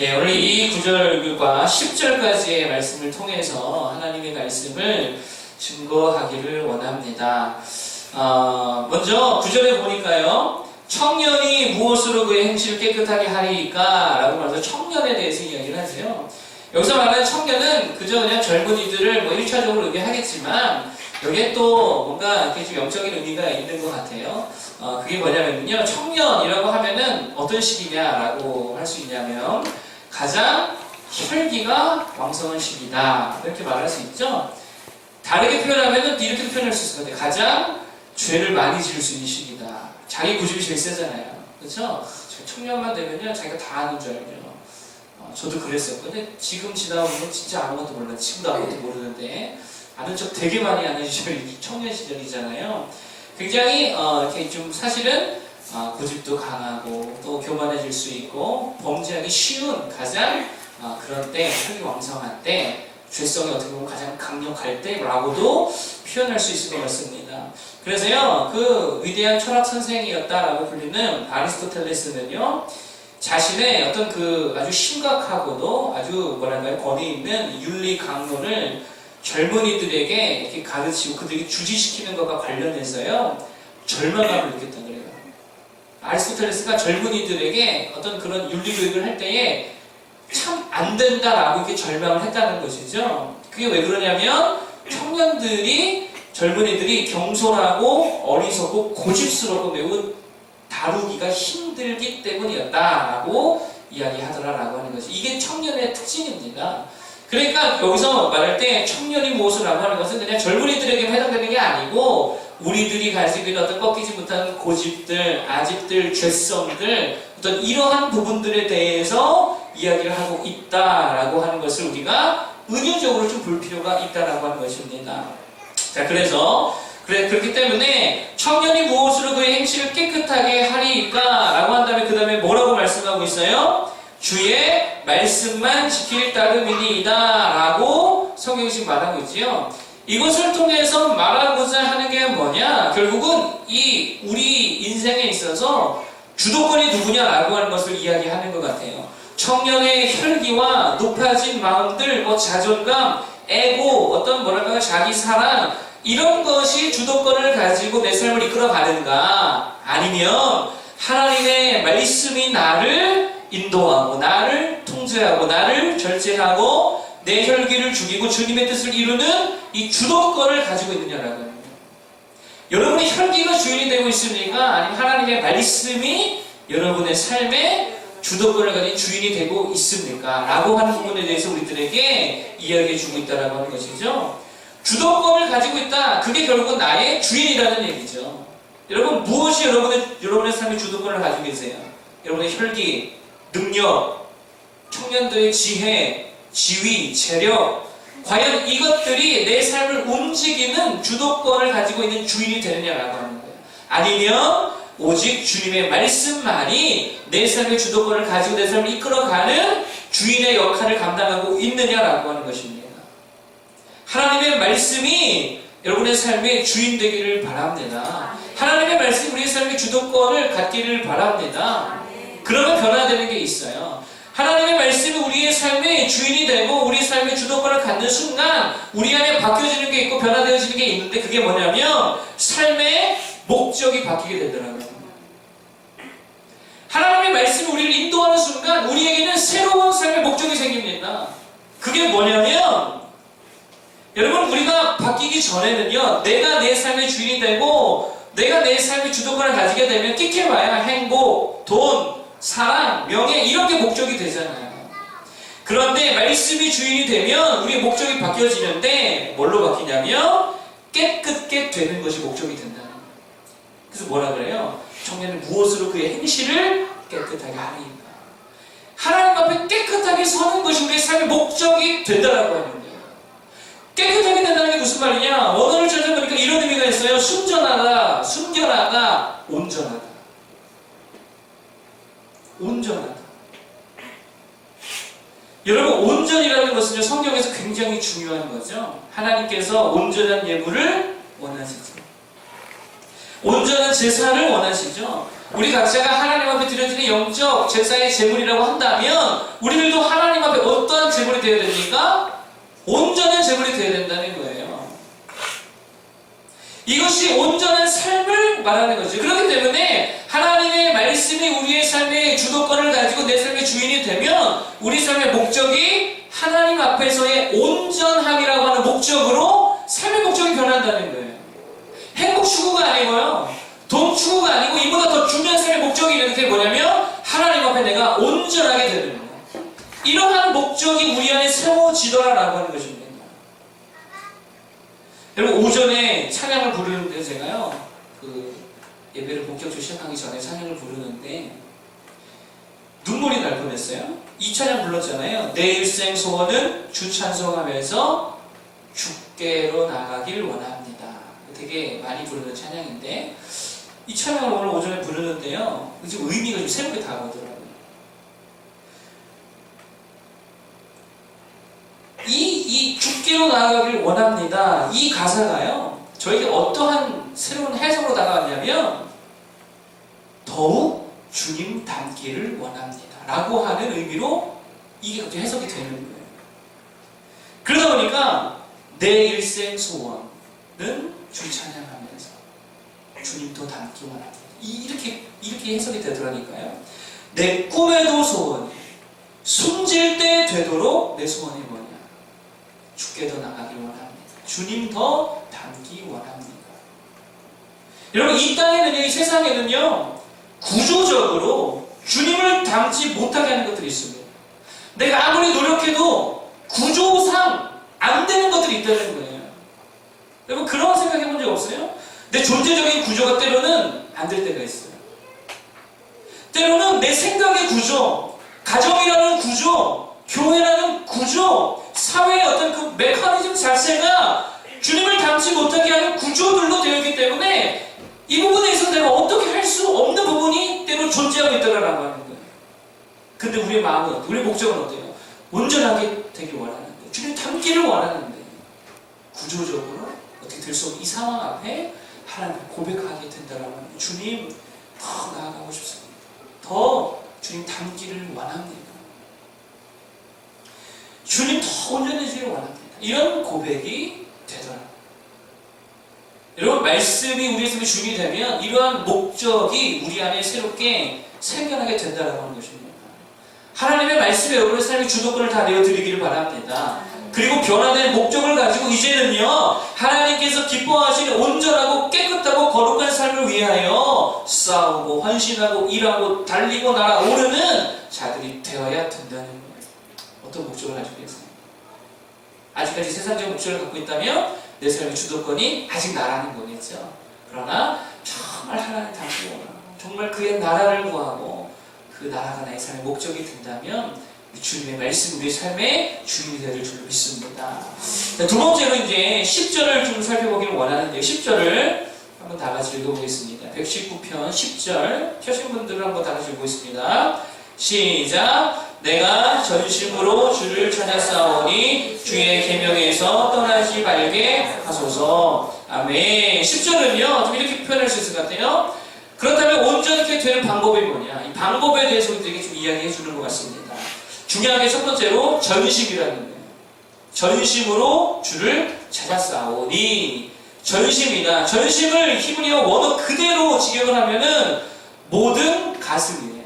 예, 오늘 이 구절과 10절까지의 말씀을 통해서 하나님의 말씀을 증거하기를 원합니다. 어, 먼저 구절에 보니까요. 청년이 무엇으로 그의 행실을 깨끗하게 하리까? 라고 말해서 청년에 대해서 이야기를 하세요. 여기서 말하는 청년은 그저 그냥 젊은이들을 뭐 1차적으로 의미하겠지만 여기에 또 뭔가 이렇게 좀 영적인 의미가 있는 것 같아요. 어, 그게 뭐냐면요. 청년이라고 하면은 어떤 시기냐라고 할 수 있냐면 가장 혈기가 왕성한 시기다. 이렇게 말할 수 있죠. 다르게 표현하면은 이렇게 표현할 수 있을 것 같아요. 가장 죄를 많이 지을 수 있는 시기다. 자기 고집이 제일 세잖아요. 그렇죠? 청년만 되면요. 자기가 다 아는 줄 알죠. 어, 저도 그랬어요. 근데 지금 지나보면 진짜 아무것도 몰라. 지금도 아무것도 모르는데 아는 척 되게 많이 하는 시절이 청년 시절이잖아요. 굉장히 어, 이렇게 좀 사실은 어, 고집도 강하고 또 교만해질 수 있고 범죄하기 쉬운 가장 어, 그런 때 혈기 왕성한 때 죄성이 어떻게 보면 가장 강력할 때라고도 표현할 수 있을 것 같습니다. 그래서요 그 위대한 철학 선생이었다라고 불리는 아리스토텔레스는요 자신의 어떤 그 아주 심각하고도 아주 뭐랄까요 권위 있는 윤리 강론을 젊은이들에게 이렇게 가르치고 그들에게 주지시키는 것과 관련해서요 절망감을 느꼈다 그래요. 아리스토텔레스가 젊은이들에게 어떤 그런 윤리 교육을 할 때에 참 안 된다라고 이렇게 절망을 했다는 것이죠. 그게 왜 그러냐면 청년들이 젊은이들이 경솔하고 어리석고 고집스럽고 매우 다루기가 힘들기 때문이었다라고 이야기하더라라고 하는 것이 이게 청년의 특징입니다. 그러니까 여기서 말할 때 청년이 무엇을 라고 하는 것은 그냥 젊은이들에게 해당되는 게 아니고 우리들이 가지고 있는 어떤 꺾이지 못한 고집들, 아집들, 죄성들 어떤 이러한 부분들에 대해서 이야기를 하고 있다라고 하는 것을 우리가 은유적으로 좀 볼 필요가 있다라고 하는 것입니다. 자, 그래서 그래 그렇기 때문에 청년이 무엇으로 그의 행실을 깨끗하게 하리까라고 한 다음에 그 다음에 뭐라고 말씀하고 있어요? 주의 말씀만 지킬 따름이니이다라고 지금 말하고 있지요. 이것을 통해서 말하고자 하는 게 뭐냐? 결국은 이 우리 인생에 있어서 주도권이 누구냐라고 하는 것을 이야기하는 것 같아요. 청년의 혈기와 높아진 마음들, 뭐 자존감, 에고, 어떤 뭐랄까 자기 사랑 이런 것이 주도권을 가지고 내 삶을 이끌어 가는가? 아니면 하나님의 말씀이 나를 인도하고 나를 통제하고 나를 절제하고 내 혈기를 죽이고 주님의 뜻을 이루는 이 주도권을 가지고 있느냐라고 합니다. 여러분의 혈기가 주인이 되고 있습니까? 아니면 하나님의 말씀이 여러분의 삶의 주도권을 가진 주인이 되고 있습니까? 라고 하는 부분에 대해서 우리들에게 이야기해 주고 있다라고 하는 것이죠. 주도권을 가지고 있다. 그게 결국은 나의 주인이라는 얘기죠. 여러분 무엇이 여러분의 여러분의 삶의 주도권을 가지고 계세요? 여러분의 혈기, 능력, 청년들의 지혜, 지위, 재력, 과연 이것들이 내 삶을 움직이는 주도권을 가지고 있는 주인이 되느냐라고 하는 거예요. 아니면 오직 주님의 말씀만이 내 삶의 주도권을 가지고 내 삶을 이끌어가는 주인의 역할을 감당하고 있느냐라고 하는 것입니다. 하나님의 말씀이 여러분의 삶의 주인 되기를 바랍니다. 하나님의 말씀이 우리의 삶의 주도권을 갖기를 바랍니다. 그러면 변화되는 게 있어요. 하나님의 말씀이 우리의 삶의 주인이 되고 우리 삶의 주도권을 갖는 순간 우리 안에 바뀌어지는 게 있고 변화되어지는 게 있는데 그게 뭐냐면 삶의 목적이 바뀌게 되더라고요. 하나님의 말씀이 우리를 인도하는 순간 우리에게는 새로운 삶의 목적이 생깁니다. 그게 뭐냐면 여러분 우리가 바뀌기 전에는요 내가 내 삶의 주인이 되고 내가 내 삶의 주도권을 가지게 되면 끼켜봐야 행복, 돈, 사랑, 명예 이런 게 목적이 되잖아요. 그런데 말씀이 주인이 되면 우리의 목적이 바뀌어지는데 뭘로 바뀌냐면 깨끗게 되는 것이 목적이 된다는 거예요. 그래서 뭐라 그래요? 청년은 무엇으로 그의 행실을 깨끗하게 하리인가? 하나님 앞에 깨끗하게 서는 것이 우리의 삶의 목적이 된다라고 하는 거예요. 깨끗하게 된다는 게 무슨 말이냐? 원어를 찾아보니까 이런 의미가 있어요. 순전하다, 순결하다, 온전하다. 온전하다. 여러분 온전이라는 것은요 성경에서 굉장히 중요한 거죠. 하나님께서 온전한 예물을 원하시죠. 온전한 제사를 원하시죠. 우리 각자가 하나님 앞에 드려지는 영적 제사의 제물이라고 한다면 우리들도 하나님 앞에 어떠한 제물이 되어야 됩니까? 온전한 제물이 되어야 된다는 거예요. 이것이 온전한 삶을 말하는 거죠. 그렇기 때문에 하나님의 말씀이 우리의 삶의 주도권을 가지고 내 삶의 주인이 되면 우리 삶의 목적이 하나님 앞에서의 온전함이라고 하는 목적으로 삶의 목적이 변한다는 거예요. 행복 추구가 아니고요. 돈 추구가 아니고 이보다 더 중요한 삶의 목적이 있는 게 뭐냐면 하나님 앞에 내가 온전하게 되는 거예요. 이러한 목적이 우리 안에 세워지더라라고 하는 것입니다. 여러분 오전에 찬양을 부르는데 제가요 그 예배를 본격적으로 시작하기 전에 찬양을 부르는데 눈물이 날 뻔했어요. 이 찬양 불렀잖아요. 내 일생 소원은 주 찬송하면서 주께로 나가길 원합니다. 되게 많이 부르는 찬양인데 이 찬양을 오늘 오전에 부르는데요. 지금 의미가 좀 새롭게 다가오더라고요. 이, 이 주께로 나아가길 원합니다. 이 가사가요, 저에게 어떠한 새로운 해석으로 다가왔냐면, 더욱 주님 닮기를 원합니다. 라고 하는 의미로 이게 갑자기 해석이 되는 거예요. 그러다 보니까, 내 일생 소원은 주 찬양하면서 주님 더 닮기 원합니다. 이- 이렇게, 이렇게 해석이 되더라니까요. 내 꿈에도 소원이, 숨질 때 되도록 내 소원이 뭐냐? 주께 더 나가길 원합니다. 주님 더 닮기 원합니다. 여러분, 이 땅에는요, 이 세상에는요, 구조적으로 주님을 닮지 못하게 하는 것들이 있습니다. 내가 아무리 노력해도 구조상 안 되는 것들이 있다는 거예요. 여러분, 그런 생각 해 본 적 없어요? 내 존재적인 구조가 때로는 안 될 때가 있어요. 때로는 내 생각의 구조, 가정이라는 구조, 교회라는 구조, 사회의 어떤 그 메커니즘 자체가 주님을 닮지 못하게 하는 구조들로 되어 있기 때문에 이 부분에 있어서 내가 어떻게 할 수 없는 부분이 때로 존재하고 있다라고 하는 거예요. 근데 우리의 마음은, 우리의 목적은 어때요? 온전하게 되길 원하는데, 주님 닮기를 원하는데, 구조적으로 어떻게 될 수 없는 이 상황 앞에 하나님 고백하게 된다라고 하는 거예요. 주님, 더 나아가고 싶습니다. 더 주님 닮기를 원합니다. 주님 더 온전해지기를 원합니다. 이런 고백이 되더라고요. 여러분, 말씀이 우리의 삶에 주이 되면 이러한 목적이 우리 안에 새롭게 생겨나게 된다는 것입니다. 하나님의 말씀에 여러분의 삶의 주도권을 다 내어드리기를 바랍니다. 그리고 변화된 목적을 가지고 이제는요, 하나님께서 기뻐하시는 온전하고 깨끗하고 거룩한 삶을 위하여 싸우고, 헌신하고, 일하고, 달리고, 날아오르는 자들이 되어야 된다는 거예요. 어떤 목적을 가지고 계세요? 아직까지 세상적 목적을 갖고 있다면 내 삶의 주도권이 아직 나라는 거겠죠. 그러나 정말 하나님 원하고 정말 그의 나라를 구하고 그 나라가 나의 삶의 목적이 된다면 주님의 말씀 우리의 삶의 주인이 될줄 믿습니다. 자, 두 번째로 이제 10절을 좀 살펴보기를 원하는데요. 10절을 한번 다 같이 읽어보겠습니다. 119편 10절 펴신 분들은 한번 다 같이 읽고 시작 내가 전심으로 주를 찾았사오니 주의 계명에서 떠나지 말게 하소서. 아멘. 10절은요 좀 이렇게 표현할 수 있을 것 같아요. 그렇다면 온전하게 되는 방법이 뭐냐? 이 방법에 대해서 우리에게 좀 이야기해 주는 것 같습니다. 중요한 게 첫 번째로 전심이라는 거예요. 전심으로 주를 찾았사오니. 전심이다. 전심을 히브리어 원어 그대로 직역을 하면은 모든 가슴이에요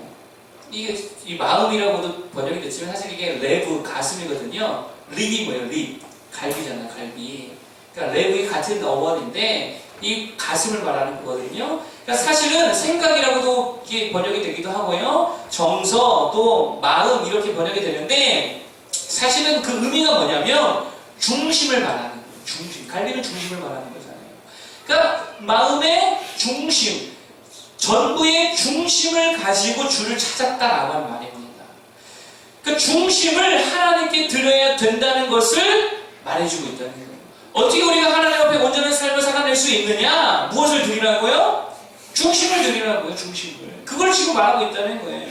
이게 이 마음이라고도 번역이 됐지만 사실 이게 레브 가슴이거든요. 립이 뭐예요? 립 갈비잖아요. 갈비. 그러니까 랩이 같은 어원인데 이 가슴을 말하는 거거든요. 그러니까 사실은 생각이라고도 이게 번역이 되기도 하고요. 정서 또 마음 이렇게 번역이 되는데 사실은 그 의미가 뭐냐면 중심을 말하는 거예요. 중심. 갈비는 중심을 말하는 거잖아요. 그러니까 마음의 중심. 전부의 중심을 가지고 주를 찾았다라고 하는 말입니다. 그 중심을 하나님께 드려야 된다는 것을 말해주고 있다는 거예요. 어떻게 우리가 하나님 앞에 온전한 삶을 살아낼 수 있느냐? 무엇을 드리라고요? 중심을 드리라고요, 중심을. 그걸 지금 말하고 있다는 거예요.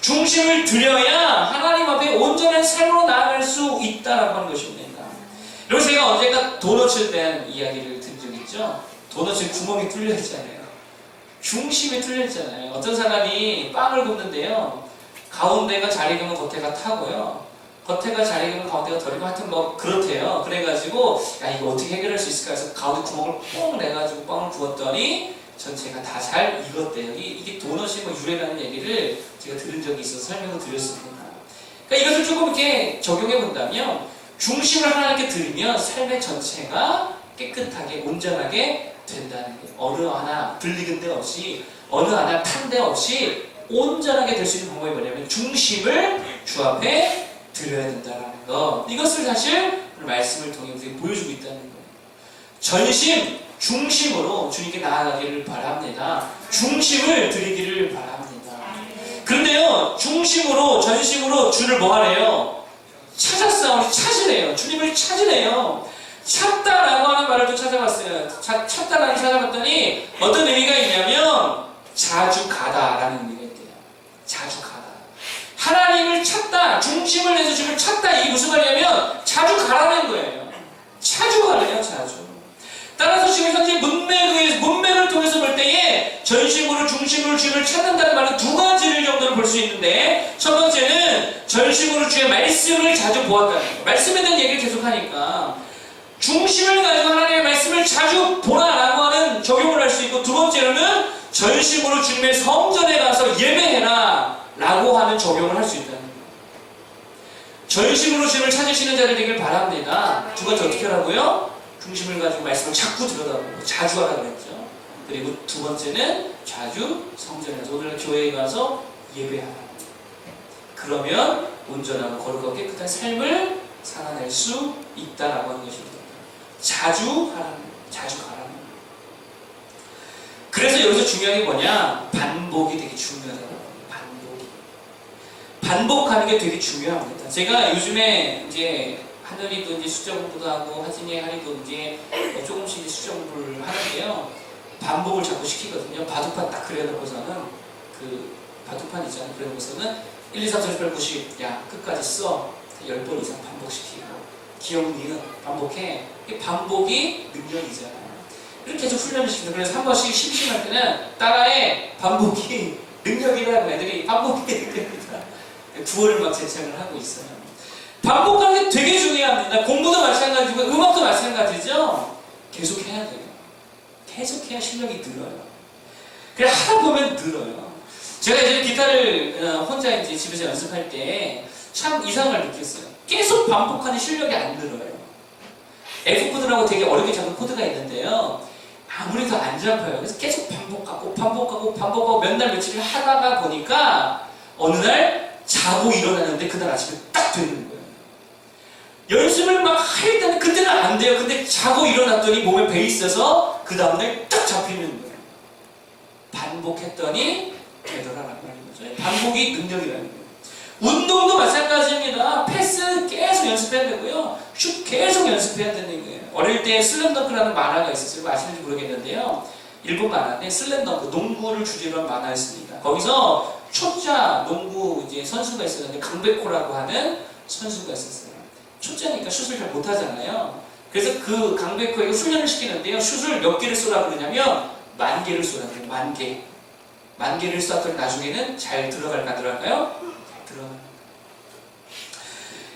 중심을 드려야 하나님 앞에 온전한 삶으로 나아갈 수 있다라고 하는 것입니다. 여러분, 제가 언젠가 도넛에 대한 이야기를 든 적 있죠? 도넛에 구멍이 뚫려 있잖아요. 중심이 뚫려 있잖아요. 어떤 사람이 빵을 굽는데요. 가운데가 잘 익으면 겉에가 타고요. 겉에가 잘 익으면 가운데가 덜 익고 하여튼 뭐 그렇대요. 그래가지고 야 이거 어떻게 해결할 수 있을까 해서 가운데 구멍을 뽕 내가지고 빵을 구웠더니 전체가 다 잘 익었대요. 이- 이게 도넛이 뭐 유래라는 얘기를 제가 들은 적이 있어서 설명을 드렸습니다. 그러니까 이것을 조금 이렇게 적용해 본다면 중심을 하나님께 드리면 삶의 전체가 깨끗하게 온전하게 된다는 게 어느 하나 들리는 데 없이 어느 하나 탄데 없이 온전하게 될 수 있는 방법이 뭐냐면 중심을 주 앞에 드려야 된다는 거. 이것을 사실 말씀을 통해 우리에게 보여주고 있다는 거예요. 전심, 중심으로 주님께 나아가기를 바랍니다. 중심을 드리기를 바랍니다. 그런데요, 중심으로, 전심으로 주를 뭐 하래요? 찾았어. 찾으래요. 주님을 찾으래요. 찾다라고 하는 말을 또 찾아봤어요. 찾, 찾다라는 찾아봤더니 어떤 의미가 있냐면 자주 가다라는 의미가 있대요. 자주 가다. 하나님을 찾다, 중심을 내서 주님을 찾다. 이게 무슨 말이냐면 자주 가라는 거예요. 자주 가래요, 자주. 따라서 지금 현재 문맥의, 문맥을 통해서 볼 때에 전심으로 중심으로 주님을 찾는다는 말은 두 가지를 정도는 볼 수 있는데 첫 번째는 전심으로 주의 말씀을 자주 보았다는 거예요. 말씀에 대한 얘기를 계속 하니까 중심을 가지고 하나님의 말씀을 자주 보라라고 하는 적용을 할 수 있고 두 번째로는 전심으로 주님의 성전에 가서 예배해라 라고 하는 적용을 할 수 있다는. 전심으로 주님을 찾으시는 자들 되길 바랍니다. 두 번째 어떻게 하라고요? 중심을 가지고 말씀을 자꾸 들여다보고 자주 하라 그랬죠. 그리고 두 번째는 자주 성전에서 오늘 교회에 가서 예배하라. 그러면 온전하고 거룩하고 깨끗한 삶을 살아낼 수 있다라고 하는 것입니다. 자주 거예요. 자주 가라는. 그래서 여기서 중요한 게 뭐냐? 반복이 되게 중요하다고. 반복이. 반복하는 게 되게 중요합니다. 제가 요즘에 이제 하늘이도 이제 수정 공부도 하고 하진이 하리도 이제 뭐 조금씩 이제 수정 공부를 하는데요. 반복을 자꾸 시키거든요. 바둑판 딱 그려놓고서는 그 바둑판 있잖아요. 그려놓고서는 1, 2, 3, 4, 5, 6, 7, 90. 야, 끝까지 써. 10번 이상 반복시키고. 기억, 니은 반복해. 이 반복이 능력이잖아요. 이렇게 해서 훈련을 시키는 그래서 한 번씩 심심할 때는 따라해. 반복이 능력이라는 애들이 반복이 능력이다. 구호를 막 제창을 하고 있어요. 반복하는 게 되게 중요합니다. 공부도 마찬가지고 음악도 마찬가지죠. 계속 해야 돼요. 계속 해야 실력이 늘어요. 그래 하다 보면 늘어요. 제가 이제 기타를 어, 혼자 이제 집에서 연습할 때 참 이상을 느꼈어요. 계속 반복하는 실력이 안 늘어요. F 코드라고 되게 어렵게 잡은 코드가 있는데요. 아무리 더안 잡혀요. 그래서 계속 반복하고 반복하고 반복하고 몇 날 며칠을 하다가 보니까 어느 날 자고 일어나는데 그날 아침에 딱 되는 거예요. 연습을 막할 때는 그때는 안 돼요. 근데 자고 일어났더니 몸에 배 있어서 그 다음날 딱 잡히는 거예요. 반복했더니 되더라라는 말인 거죠. 반복이 능력이라는 거예요. 운동도 마찬가지입니다. 패스 계속 연습해야 되고요. 슛 계속 연습해야 되는 거예요. 어릴 때 슬램덩크라는 만화가 있었어요. 아시는지 모르겠는데요. 일본 만화인데 슬램덩크 농구를 주제로 한 만화였습니다. 거기서 초짜 농구 이제 선수가 있었는데 강백호라고 하는 선수가 있었어요. 초짜니까 슛을 잘 못하잖아요. 그래서 그 강백호에게 훈련을 시키는데요. 슛을 몇 개를 쏘라 그러냐면 만 개를 쏘라고요. 만 개. 만 개를 쐈더니 나중에는 잘 들어갈까 안 들어갈까요?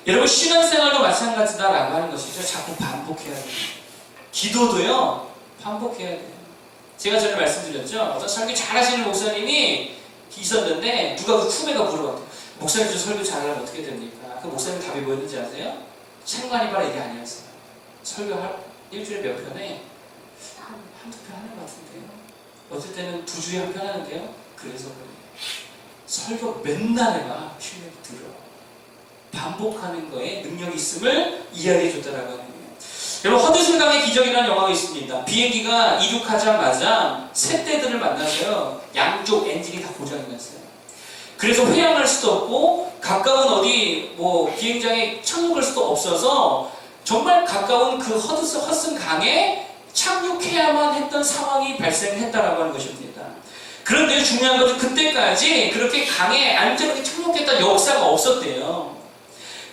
여러분 신앙생활도 마찬가지다라고 하는 것이죠. 자꾸 반복해야 돼요. 기도도요. 반복해야 돼요. 제가 전에 말씀드렸죠. 어떤 설교 잘하시는 목사님이 있었는데 누가 그 후배가 물어봤대요. 목사님 저 설교 잘하면 어떻게 됩니까? 그 목사님 답이 뭐였는지 아세요? 창관이 바라 이게 아니었어요. 설교 할 일주일에 몇 편에 한, 한두 편 하는 것 같은데요. 어떨 때는 두 주에 한 편 하는데요. 그래서 그래요. 설교 맨날 해가 실력이 들어. 반복하는 거에 능력이 있음을 이야기해 줬다라고 하는 거예요. 여러분 허드슨 강의 기적이라는 영화가 있습니다. 비행기가 이륙하자마자 새떼들을 만나서요. 양쪽 엔진이 다 고장이 났어요. 그래서 회항할 수도 없고 가까운 어디 뭐 비행장에 착륙할 수도 없어서 정말 가까운 그 허드슨 허슨 강에 착륙해야만 했던 상황이 발생했다라고 하는 것입니다. 그런데 중요한 것은 그때까지 그렇게 강에 안전하게 착륙했던 역사가 없었대요.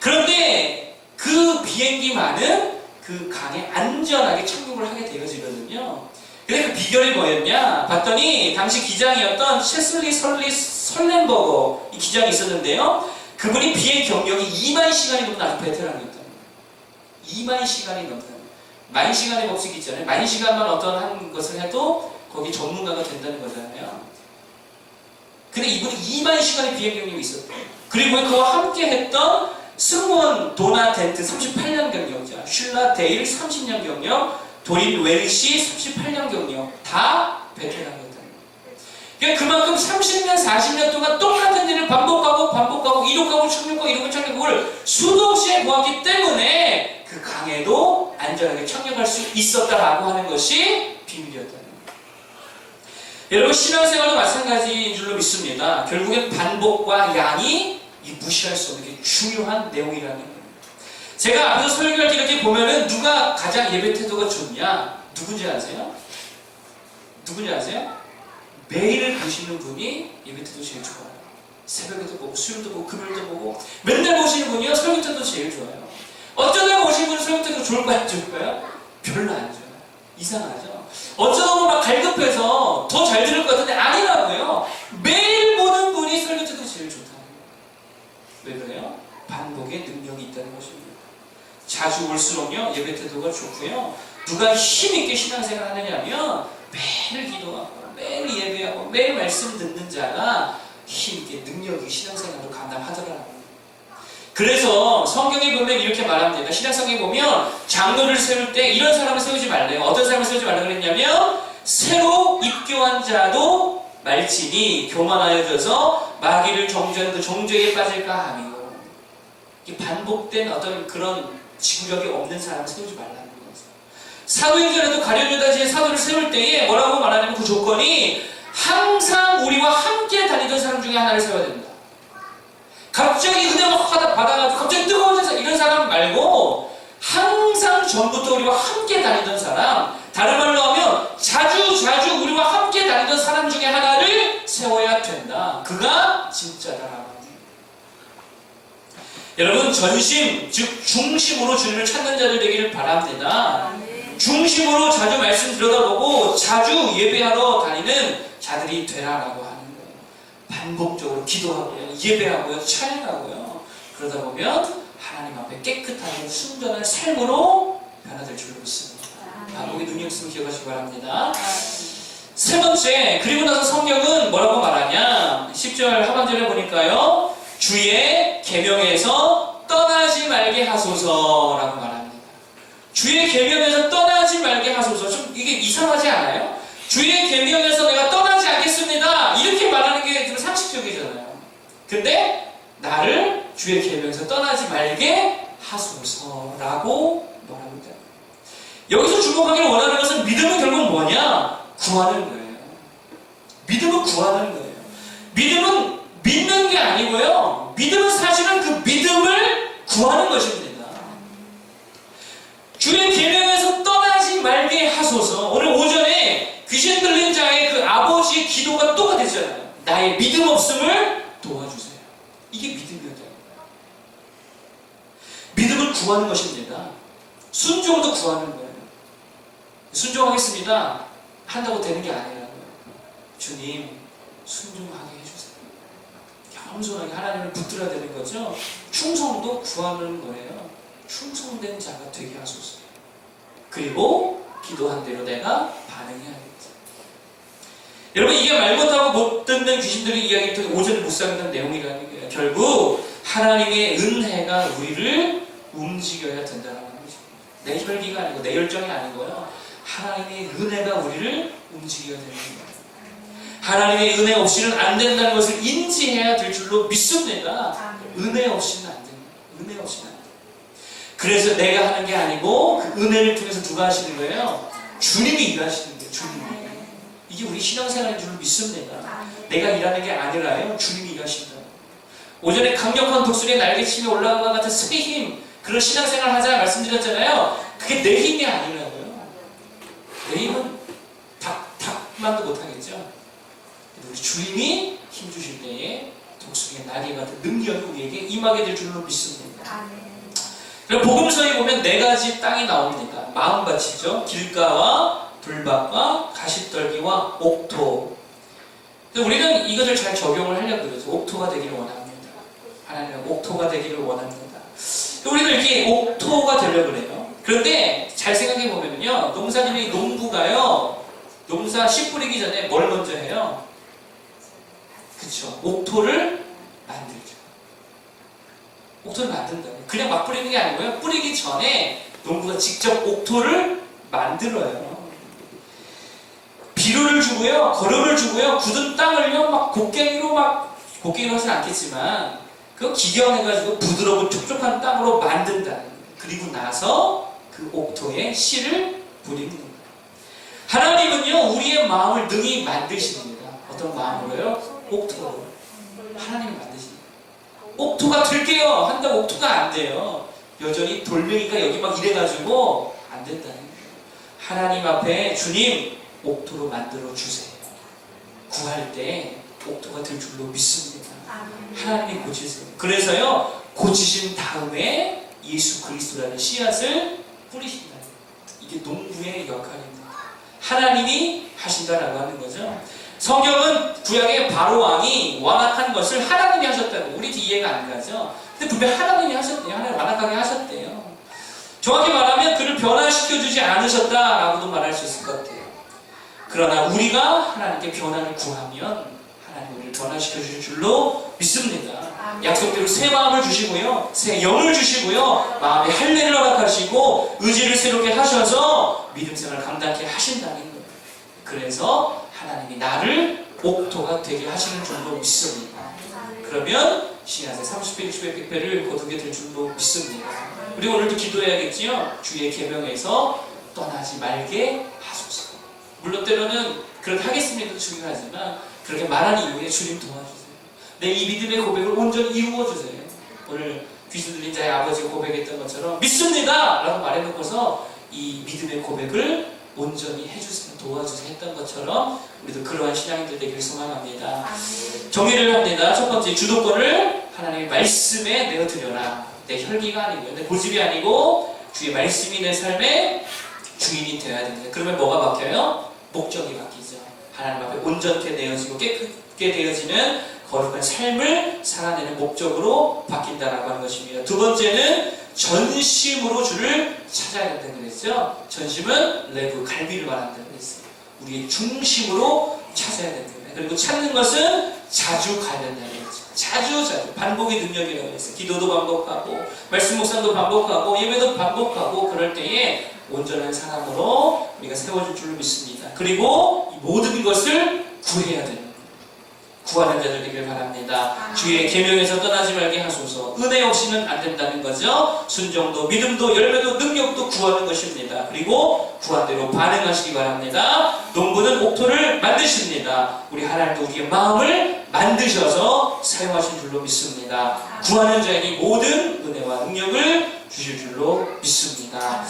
그런데 그 비행기만은 그 강에 안전하게 착륙을 하게 되어지거든요. 근데 그 비결이 뭐였냐? 봤더니 당시 기장이었던 셰슬리 설리 설렌버거 이 기장이 있었는데요. 그분이 비행 경력이 2만 시간이 넘는 아주 베테랑이었다. 2만 시간이 넘다. 만 시간의 법칙이 있잖아요. 만 시간만 어떤 한 것을 해도 거기 전문가가 된다는 거잖아요. 근데 이분이 2만 시간의 비행 경력이 있었대요. 그리고 그와 함께 했던 승무원 도나 덴트 38년 경력자, 슐라 데일 30년 경력, 도린 웰시 38년 경력 다 베테랑이었다는 거예요. 그러니까 그만큼 30년, 40년 동안 똑같은 일을 반복하고 반복하고 이륙하고 착륙하고 이륙하고 착륙을 수도 없이 해보았기 때문에 그 강에도 안전하게 착륙할 수 있었다라고 하는 것이 비밀이었다는 거예요. 여러분 신앙생활도 마찬가지인 줄로 믿습니다. 결국엔 반복과 양이 이 무시할 수 없는 게 중요한 내용이라는 거예요. 제가 앞에서 설교할 때 이렇게 보면은 누가 가장 예배 태도가 좋냐? 누군지 아세요? 누군지 아세요? 매일 보시는 분이 예배 태도 제일 좋아요. 새벽에도 보고 수요일도 보고 금요일도 보고 맨날 보시는 분이요 설교 때도 제일 좋아요. 어쩌다 보시는 분은 설교 때도 좋을까요? 안 좋을까요? 별로 안 좋아요. 이상하죠? 어쩌다 보면 막 갈급해서 더 잘 들을 것 같은데 아니라고요. 매일 보는 분이 설교 때도. 왜 그래요? 반복의 능력이 있다는 것입니다. 자주 올수록요 예배 태도가 좋고요. 누가 힘있게 신앙생활 하느냐면 매일 기도하고 매일 예배하고 매일 말씀 듣는 자가 힘있게 능력이 신앙생활을 감당하더라고요. 그래서 성경에 보면 이렇게 말합니다. 신약성경에 보면 장로를 세울 때 이런 사람을 세우지 말래요. 어떤 사람을 세우지 말라고 그랬냐면 새로 입교한 자도 말지니 교만하여져서 마귀를 정죄하는 그 정죄에 빠질까 하며 반복된 어떤 그런 지구력이 없는 사람을 세우지 말라는 거죠. 사도행전에도 가룟유다지에 사도를 세울 때에 뭐라고 말하냐면 그 조건이 항상 우리와 함께 다니던 사람 중에 하나를 세워야 된다. 갑자기 은혜 막 받아가지고 갑자기 뜨거워진 사람 이런 사람 말고 항상 전부터 우리와 함께 다니던 사람 다른 말로 하면 자주 자주 우리와 함께 다니던 사람 중 세워야 된다. 그가 진짜다라고. 여러분 전심 즉 중심으로 주님을 찾는 자들 되기를 바랍니다. 중심으로 자주 말씀 들여다보고 자주 예배하러 다니는 자들이 되라라고 하는 거예요. 반복적으로 기도하고요, 예배하고요, 찬양하고요. 그러다 보면 하나님 앞에 깨끗하고 순전한 삶으로 변화될 줄로 믿습니다. 반복의 능력 있으면 기억하시기 바랍니다. 세 번째, 그리고 나서 성경은 뭐라고 말하냐? 10절 하반절에 보니까요. 주의 계명에서 떠나지 말게 하소서라고 말합니다. 주의 계명에서 떠나지 말게 하소서. 좀 이게 이상하지 않아요? 주의 계명에서 내가 떠나지 않겠습니다. 이렇게 말하는 게 좀 상식적이잖아요. 근데 나를 주의 계명에서 떠나지 말게 하소서라고 말합니다. 여기서 주목하기를 원하는 것은 믿음은 결국 뭐냐? 구하는 거예요. 믿음은 구하는 거예요. 믿음은 믿는 게 아니고요. 믿음은 사실은 그 믿음을 구하는 것입니다. 주의 계명에서 떠나지 말게 하소서. 오늘 오전에 귀신 들린 자의 그 아버지의 기도가 똑같았잖아요. 나의 믿음 없음을 도와주세요. 이게 믿음이었죠. 믿음을 구하는 것입니다. 순종도 구하는 거예요. 순종하겠습니다. 한다고 되는 게 아니라고요. 주님, 순종하게 해주세요. 겸손하게 하나님을 붙들어야 되는 거죠. 충성도 구하는 거예요. 충성된 자가 되게 하소서. 그리고 기도한 대로 내가 반응해야겠죠. 여러분 이게 말 못하고 못 듣는 귀신들의 이야기를 통해 오전에 묵상했던 내용이라는 거예요. 결국 하나님의 은혜가 우리를 움직여야 된다는 거죠. 내 혈기가 아니고 내 열정이 아니고요. 하나님의 은혜가 우리를 움직여야 되는 거예요. 하나님의 은혜 없이는 안 된다는 것을 인지해야 될 줄로 믿습니다. 은혜 없이는 안 됩니다. 은혜 없이는 안 돼요. 그래서 내가 하는 게 아니고 그 은혜를 통해서 누가 하시는 거예요? 주님이 일하시는 거예요. 주님이. 이게 우리 신앙생활인 줄로 믿습니다. 내가 일하는 게 아니라요. 주님이 일하신다. 오전에 강력한 독수리의 날개침에 올라간 것 같은 새 힘, 그런 신앙생활 하자 말씀드렸잖아요. 그게 내 힘이 아니라 힘은 닭, 닭만도 못하겠죠. 우리 주님이 힘 주실 때에 독수리의 날개 같은 능력이 우리에게 임하게 될 줄로 믿습니다. 그리고 복음서에 보면 네 가지 땅이 나옵니다. 마음밭이죠. 길가와 불밭과 가시떨기와 옥토. 우리는 이것을 잘 적용을 하려고 그러죠. 옥토가 되기를 원합니다. 하나님은 옥토가 되기를 원합니다. 우리는 이렇게 옥토가 되려고 그래요. 그런데 잘 생각해 보면요. 농사님의 농부가요. 농사 씨 뿌리기 전에 뭘 먼저 해요? 그쵸. 옥토를 만들죠. 옥토를 만든다. 그냥 막 뿌리는 게 아니고요. 뿌리기 전에 농부가 직접 옥토를 만들어요. 비료를 주고요. 거름을 주고요. 굳은 땅을요. 막 곡괭이로 막 곡괭이로 하진 않겠지만 그 기경해가지고 부드러운 촉촉한 땅으로 만든다. 그리고 나서 그 옥토에 씨를 뿌리는 거예요. 하나님은요, 우리의 마음을 능히 만드십니다. 어떤 마음으로요? 옥토로. 하나님이 만드십니다. 옥토가 될게요. 한다고 옥토가 안 돼요. 여전히 돌멩이가 여기 막 이래가지고 안 된다는 거예요. 하나님 앞에 주님, 옥토로 만들어 주세요. 구할 때 옥토가 될 줄로 믿습니다. 하나님이 고치세요. 그래서요, 고치신 다음에 예수 그리스도라는 씨앗을 뿌리신다. 이게 농부의 역할입니다. 하나님이 하신다라고 하는 거죠. 성경은 구약의 바로 왕이 완악한 것을 하나님이 하셨다고 우리 이해가 안 가죠. 근데 분명 하나님이 하셨대요. 하나님 완악하게 하셨대요. 정확히 말하면 그를 변화시켜 주지 않으셨다라고도 말할 수 있을 것 같아요. 그러나 우리가 하나님께 변화를 구하면 하나님 우리를 변화시켜 주실 줄로 믿습니다. 약속대로 새 마음을 주시고요, 새 영을 주시고요, 마음의 할례를 허락하시고 의지를 새롭게 하셔서 믿음 생활을 감당케 하신다는 거예요. 그래서 하나님이 나를 옥토가 되게 하시는 줄로 믿습니다. 그러면 신약의 30배, 60배, 100배를 거두게 될 줄로 믿습니다. 우리 오늘도 기도해야겠지요. 주의 계명에서 떠나지 말게 하소서. 물론 때로는 그렇게 하겠습니다도 중요하지만 그렇게 말하는 이유에 주님 도와주세요. 내 이 믿음의 고백을 온전히 이루어주세요. 오늘 귀신 들린 자의 아버지가 고백했던 것처럼 믿습니다! 라고 말해놓고서 이 믿음의 고백을 온전히 해주세요. 도와주세요. 했던 것처럼 우리도 그러한 신앙인들 되기를 소망합니다. 정의를 합니다. 첫 번째 주도권을 하나님의 말씀에 내어드려라. 내 혈기가 아니고요. 내 고집이 아니고 주의 말씀이 내 삶의 주인이 되어야 됩니다. 그러면 뭐가 바뀌어요? 목적이 바뀌죠. 하나님 앞에 온전케 되어지고 깨끗게 되어지는 거룩한 삶을 살아내는 목적으로 바뀐다라고 하는 것입니다. 두 번째는 전심으로 주를 찾아야 된다고 그랬죠. 전심은 레브, 갈비를 말한다고 그랬어요. 우리의 중심으로 찾아야 된다. 그리고 찾는 것은 자주 가야 된다는 거죠. 자주 자주 반복의 능력이라고 했어요. 기도도 반복하고 말씀 묵상도 반복하고 예배도 반복하고 그럴 때에 온전한 사람으로 우리가 세워질 줄로 믿습니다. 그리고 이 모든 것을 구해야 거예요. 구하는 자들 되길 바랍니다. 주의 계명에서 떠나지 말게 하소서. 은혜 없이는 안 된다는 거죠. 순종도, 믿음도, 열매도, 능력도 구하는 것입니다. 그리고 구한 대로 반응하시기 바랍니다. 농부는 옥토를 만드십니다. 우리 하나님도 우리의 마음을 만드셔서 사용하신 줄로 믿습니다. 구하는 자에게 모든 은혜와 능력을 주실 줄로 믿습니다.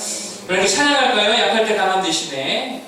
그렇게 찬양할까요? 약할 때 강함 대신에